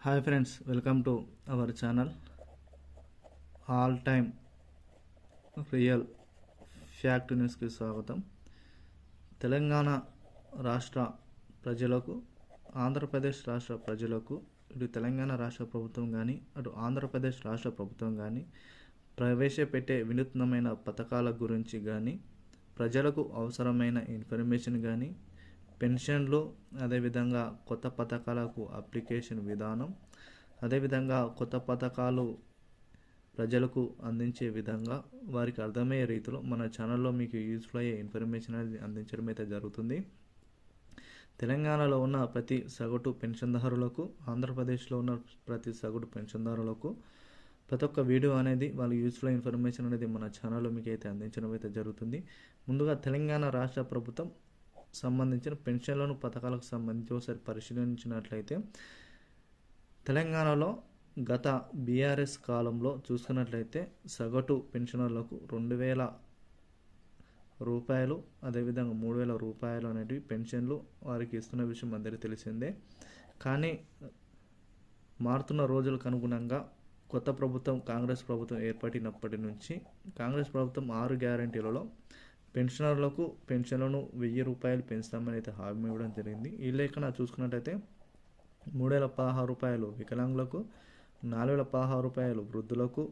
Hi friends welcome to our channel. All time real fact న్యూస్కి స్వాగతం. తెలంగాణ రాష్ట్ర ప్రజలకు ఆంధ్రప్రదేశ్ రాష్ట్ర ప్రజలకు ఇటు తెలంగాణ రాష్ట్ర ప్రభుత్వం కానీ అటు ఆంధ్రప్రదేశ్ రాష్ట్ర ప్రభుత్వం కానీ ప్రవేశపెట్టే వినూత్నమైన పథకాల గురించి కానీ ప్రజలకు అవసరమైన ఇన్ఫర్మేషన్ కానీ పెన్షన్లు అదేవిధంగా కొత్త పథకాలకు అప్లికేషన్ విధానం అదేవిధంగా కొత్త పథకాలు ప్రజలకు అందించే విధంగా వారికి అర్థమయ్యే రీతిలో మన ఛానల్లో మీకు యూజ్ఫుల్ అయ్యే ఇన్ఫర్మేషన్ అనేది అందించడం అయితే జరుగుతుంది. తెలంగాణలో ఉన్న ప్రతి సగటు పెన్షన్దారులకు ఆంధ్రప్రదేశ్లో ఉన్న ప్రతి సగటు పెన్షన్దారులకు ప్రతి ఒక్క వీడియో అనేది వాళ్ళ యూజ్ఫుల్ ఇన్ఫర్మేషన్ అనేది మన ఛానల్లో మీకు అయితే అందించడం అయితే జరుగుతుంది. ముందుగా తెలంగాణ రాష్ట్ర ప్రభుత్వం సంబంధించిన పెన్షన్లను పథకాలకు సంబంధించి ఒకసారి పరిశీలించినట్లయితే తెలంగాణలో గత బీఆర్ఎస్ కాలంలో చూసుకున్నట్లయితే సగటు పెన్షనర్లకు రెండు వేల రూపాయలు అదేవిధంగా మూడు వేల రూపాయలు అనేటివి పెన్షన్లు వారికి ఇస్తున్న విషయం అందరికీ తెలిసిందే. కానీ మారుతున్న రోజులకు అనుగుణంగా కొత్త ప్రభుత్వం కాంగ్రెస్ ప్రభుత్వం ఏర్పడినప్పటి నుంచి కాంగ్రెస్ ప్రభుత్వం ఆరు గ్యారంటీలలో పెన్షనర్లకు పెన్షన్లను వెయ్యి రూపాయలు పెంచుతామని అయితే హామీ ఇవ్వడం జరిగింది. ఈ లేఖన చూసుకున్నట్టయితే మూడు వేల పదహారు రూపాయలు వికలాంగులకు నాలుగు వేల పదహారు రూపాయలు వృద్ధులకు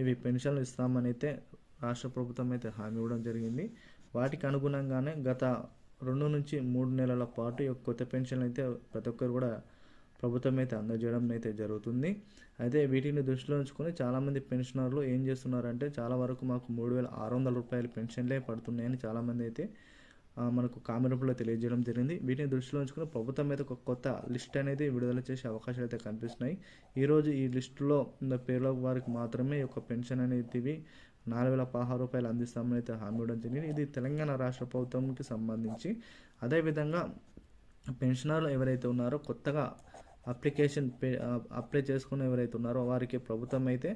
ఇవి పెన్షన్లు ఇస్తామని అయితే రాష్ట్ర ప్రభుత్వం అయితే హామీ ఇవ్వడం జరిగింది. వాటికి అనుగుణంగానే గత రెండు నుంచి మూడు నెలల పాటు కొత్త పెన్షన్లు అయితే ప్రతి ఒక్కరు కూడా ప్రభుత్వం అయితే అందజేయడం అయితే జరుగుతుంది. అయితే వీటిని దృష్టిలో ఉంచుకొని చాలామంది పెన్షనర్లు ఏం చేస్తున్నారంటే చాలా వరకు మాకు మూడు వేల ఆరు వందల రూపాయలు పెన్షన్లే పడుతున్నాయని చాలామంది అయితే మనకు కామెంట్ రూపంలో తెలియజేయడం జరిగింది. వీటిని దృష్టిలో ఉంచుకుని ప్రభుత్వం అయితే ఒక కొత్త లిస్ట్ అనేది విడుదల చేసే అవకాశాలు అయితే కనిపిస్తున్నాయి. ఈరోజు ఈ లిస్టులో ఉన్న పేర్ల వారికి మాత్రమే ఈ యొక్క పెన్షన్ అనేది నాలుగు వేల పదహారు రూపాయలు అందిస్తామని అయితే హామీ ఇవ్వడం జరిగింది. ఇది తెలంగాణ రాష్ట్ర ప్రభుత్వంకి సంబంధించి అదేవిధంగా పెన్షనర్లు ఎవరైతే ఉన్నారో కొత్తగా అప్లికేషన్ అప్లై చేసుకుని ఎవరైతే ఉన్నారో వారికి ప్రభుత్వం అయితే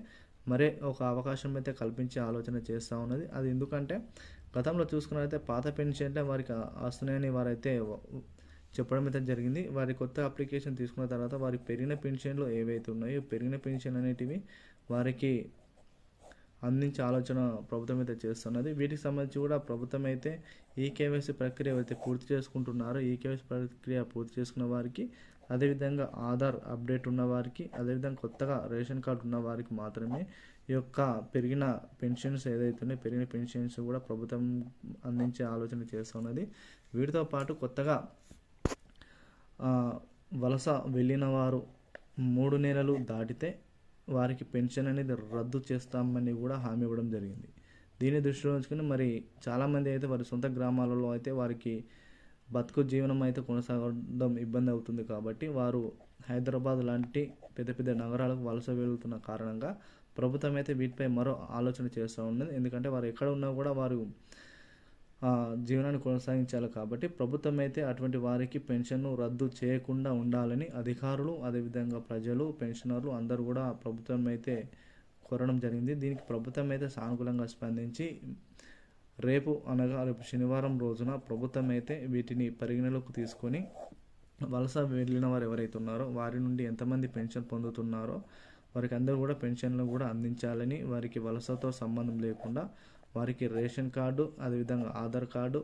మరే ఒక అవకాశం అయితే కల్పించే ఆలోచన చేస్తూ ఉన్నది. అది ఎందుకంటే గతంలో చూసుకున్నట్లయితే పాత పెన్షన్లే వారికి వస్తున్నాయని వారైతే చెప్పడం అయితే జరిగింది. వారి కొత్త అప్లికేషన్ తీసుకున్న తర్వాత వారి పెరిగిన పెన్షన్లు ఏవైతే ఉన్నాయో పెరిగిన పెన్షన్ అనేటివి వారికి అందించే ఆలోచన ప్రభుత్వం అయితే చేస్తున్నది. వీటికి సంబంధించి కూడా ప్రభుత్వం అయితే ఈ కేవైసీ ప్రక్రియ అయితే పూర్తి చేసుకుంటున్నారో. ఈ కేవైసీ ప్రక్రియ పూర్తి చేసుకున్న వారికి అదేవిధంగా ఆధార్ అప్డేట్ ఉన్న వారికి అదేవిధంగా కొత్తగా రేషన్ కార్డు ఉన్న వారికి మాత్రమే ఈ యొక్క పెరిగిన పెన్షన్స్ ఏదైతే పెరిగిన పెన్షన్స్ కూడా ప్రభుత్వం అందించే ఆలోచన చేస్తున్నది వీటితో పాటు కొత్తగా వలస వెళ్ళిన వారు మూడు నెలలు దాటితే వారికి పెన్షన్ అనేది రద్దు చేస్తామని కూడా హామీ ఇవ్వడం జరిగింది. దీన్ని దృష్టిలో ఉంచుకుని మరి చాలామంది అయితే వారి సొంత గ్రామాలలో అయితే వారికి బతుకు జీవనం అయితే కొనసాగడం ఇబ్బంది అవుతుంది కాబట్టి వారు హైదరాబాద్ లాంటి పెద్ద పెద్ద నగరాలకు వలస వెళ్తున్న కారణంగా ప్రభుత్వం అయితే వీటిపై మరో ఆలోచన చేస్తూ ఉన్నది. ఎందుకంటే వారు ఎక్కడ ఉన్నా కూడా వారు జీవనాన్ని కొనసాగించాలి కాబట్టి ప్రభుత్వం అయితే అటువంటి వారికి పెన్షన్ను రద్దు చేయకుండా ఉండాలని అధికారులు అదేవిధంగా ప్రజలు పెన్షనర్లు అందరూ కూడా ప్రభుత్వం అయితే కోరడం జరిగింది. దీనికి ప్రభుత్వం అయితే సానుకూలంగా స్పందించి రేపు అనగా రేపు శనివారం రోజున ప్రభుత్వం అయితే వీటిని పరిగణలోకి తీసుకొని వలస వెళ్ళిన వారు ఎవరైతే ఉన్నారో వారి నుండి ఎంతమంది పెన్షన్ పొందుతున్నారో వారికి అందరూ కూడా పెన్షన్లు కూడా అందించాలని వారికి వలసతో సంబంధం లేకుండా వారికి రేషన్ కార్డు అదేవిధంగా ఆధార్ కార్డు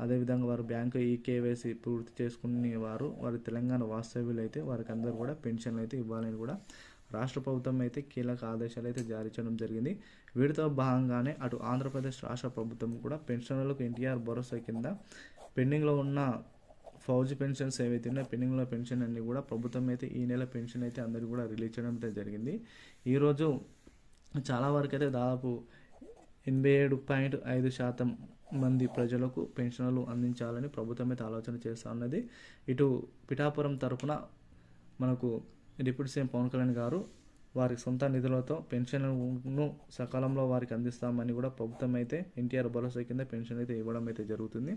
అదేవిధంగా వారు బ్యాంకు ఈకేవైసీ పూర్తి చేసుకునే వారు వారి తెలంగాణ వాస్తవ్యులు అయితే వారికి అందరూ కూడా పెన్షన్లు అయితే ఇవ్వాలని కూడా రాష్ట్ర ప్రభుత్వం అయితే కీలక ఆదేశాలు అయితే జారీ చేయడం జరిగింది. వీటితో భాగంగానే అటు ఆంధ్రప్రదేశ్ రాష్ట్ర ప్రభుత్వం కూడా పెన్షన్లకు ఎన్టీఆర్ భరోసా కింద పెండింగ్లో ఉన్న ఫౌజీ పెన్షన్స్ ఏవైతే ఉన్నాయో పెండింగ్లో పెన్షన్ అన్ని కూడా ప్రభుత్వం అయితే ఈ నెల పెన్షన్ అయితే అందరికీ కూడా రిలీజ్ చేయడం అయితే జరిగింది. ఈరోజు చాలా వరకు అయితే దాదాపు ఎనభై ఏడు పాయింట్ ఐదు శాతం మంది ప్రజలకు పెన్షన్లు అందించాలని ప్రభుత్వం అయితే ఆలోచన చేస్తూ ఉన్నది. ఇటు పిఠాపురం తరఫున మనకు డిప్యూటీ సీఎం పవన్ కళ్యాణ్ గారు వారి సొంత నిధులతో పెన్షన్లను సకాలంలో వారికి అందిస్తామని కూడా ప్రభుత్వం అయితే ఎన్టీఆర్ భరోసా కింద పెన్షన్ అయితే ఇవ్వడం అయితే జరుగుతుంది.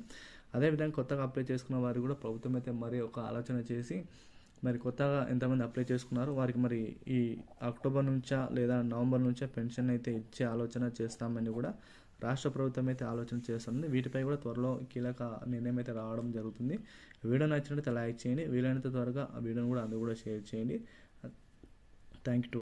అదేవిధంగా కొత్తగా అప్లై చేసుకున్న వారికి కూడా ప్రభుత్వం అయితే మరి ఒక ఆలోచన చేసి మరి కొత్తగా ఎంతమంది అప్లై చేసుకున్నారు వారికి మరి ఈ అక్టోబర్ నుంచా లేదా నవంబర్ నుంచా పెన్షన్ అయితే ఇచ్చే ఆలోచన చేస్తామని కూడా రాష్ట్ర ప్రభుత్వం అయితే ఆలోచన చేస్తుంది. వీటిపై కూడా త్వరలో కీలక నిర్ణయం అయితే రావడం జరుగుతుంది. వీడియో నచ్చినట్లయితే లైక్ చేయండి. వీలైనంత త్వరగా ఆ వీడియోని కూడా అందరూ కూడా షేర్ చేయండి. Thank you